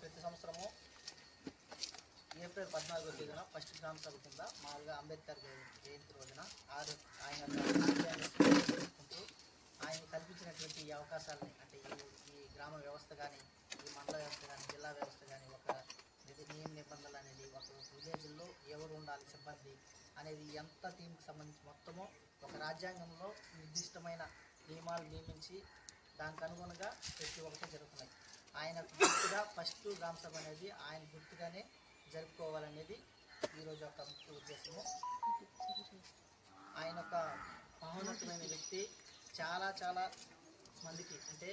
ప్రతి సంవత్సరము. ఏప్రిల్ పద్నాలుగో తేదీన ఫస్ట్ గ్రామ సభ కింద మామూలుగా అంబేద్కర్ జయంతి రోజున ఆరు ఆయన ఆయన కల్పించినటువంటి ఈ అవకాశాలని అంటే ఈ ఈ గ్రామ వ్యవస్థ కానీ ఈ మండల వ్యవస్థ కానీ జిల్లా వ్యవస్థ కానీ ఒక నిధి నియమ నిబంధనలు అనేది ఒక విలేజ్లో ఎవరు ఉండాలి సిబ్బంది అనేది ఎంత టీంకి సంబంధించి మొత్తము ఒక రాజ్యాంగంలో నిర్దిష్టమైన నియమాలు నియమించి దానికి అనుగుణంగా ప్రతి ఒక్కటి జరుగుతున్నాయి. ఆయన గుర్తుగా ఫస్ట్ గ్రామ సభ అనేది ఆయన గుర్తుగానే జరుపుకోవాలనేది ఈరోజు ఒక ముఖ్య ఉద్దేశము. ఆయన ఒక మహోన్నతమైన వ్యక్తి. చాలా చాలా మందికి అంటే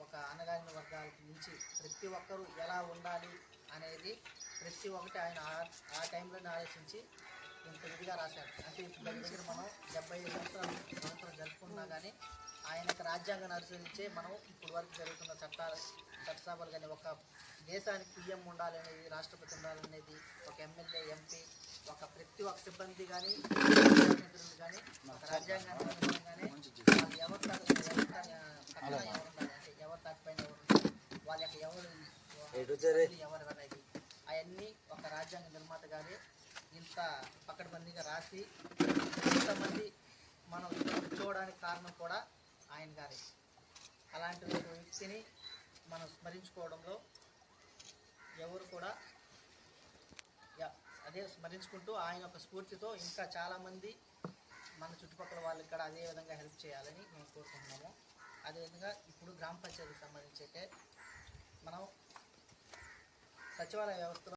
ఒక అనగారిన వర్గాలకు మించి ప్రతి ఒక్కరూ ఎలా ఉండాలి అనేది ప్రతి ఒక్కటి ఆయన ఆ- ఆ టైంలోనే ఆలోచించి ఇంత ఇదిగా రాశారు అంటే ఇప్పుడు దగ్గర మనం డెబ్బై ఐదు సంవత్సరాలు సంవత్సరాలు జరుపుకున్నా కానీ రాజ్యాంగం అనుసరించే మనం ఇప్పుడు వరకు జరుగుతున్న చట్టాలు చట్టసభలు కానీ ఒక దేశానికి పిఎం ఉండాలనేది రాష్ట్రపతి ఉండాలనేది ఒక ఎమ్మెల్యే ఎంపీ ఒక ప్రతి ఒక్క సిబ్బంది కానీ కానీ ఒక రాజ్యాంగాన్ని వాళ్ళు ఎవరు ఎవరు తా- పక్కన ఎవరు ఉండాలి అంటే ఎవరు తాటిపైన ఎవరు ఉండాలి. వాళ్ళ యొక్క ఎవరు ఎవరు అనేది అవన్నీ ఒక రాజ్యాంగ నిర్మాత గారే ఇంత పకడ్బందీగా రాసి ఇంతమంది మనం కూర్చోవడానికి కారణం కూడా ఆయన కానీ అలాంటి ఒక వ్యక్తిని మనం స్మరించుకోవడంలో ఎవరు కూడా అదే స్మరించుకుంటూ ఆయన యొక్క స్ఫూర్తితో ఇంకా చాలామంది మన చుట్టుపక్కల వాళ్ళు ఇక్కడ అదే విధంగా హెల్ప్ చేయాలని మేము కోరుకుంటున్నాము. అదేవిధంగా ఇప్పుడు గ్రామ పంచాయతీకి సంబంధించి అయితే మనం సచివాలయ వ్యవస్థలో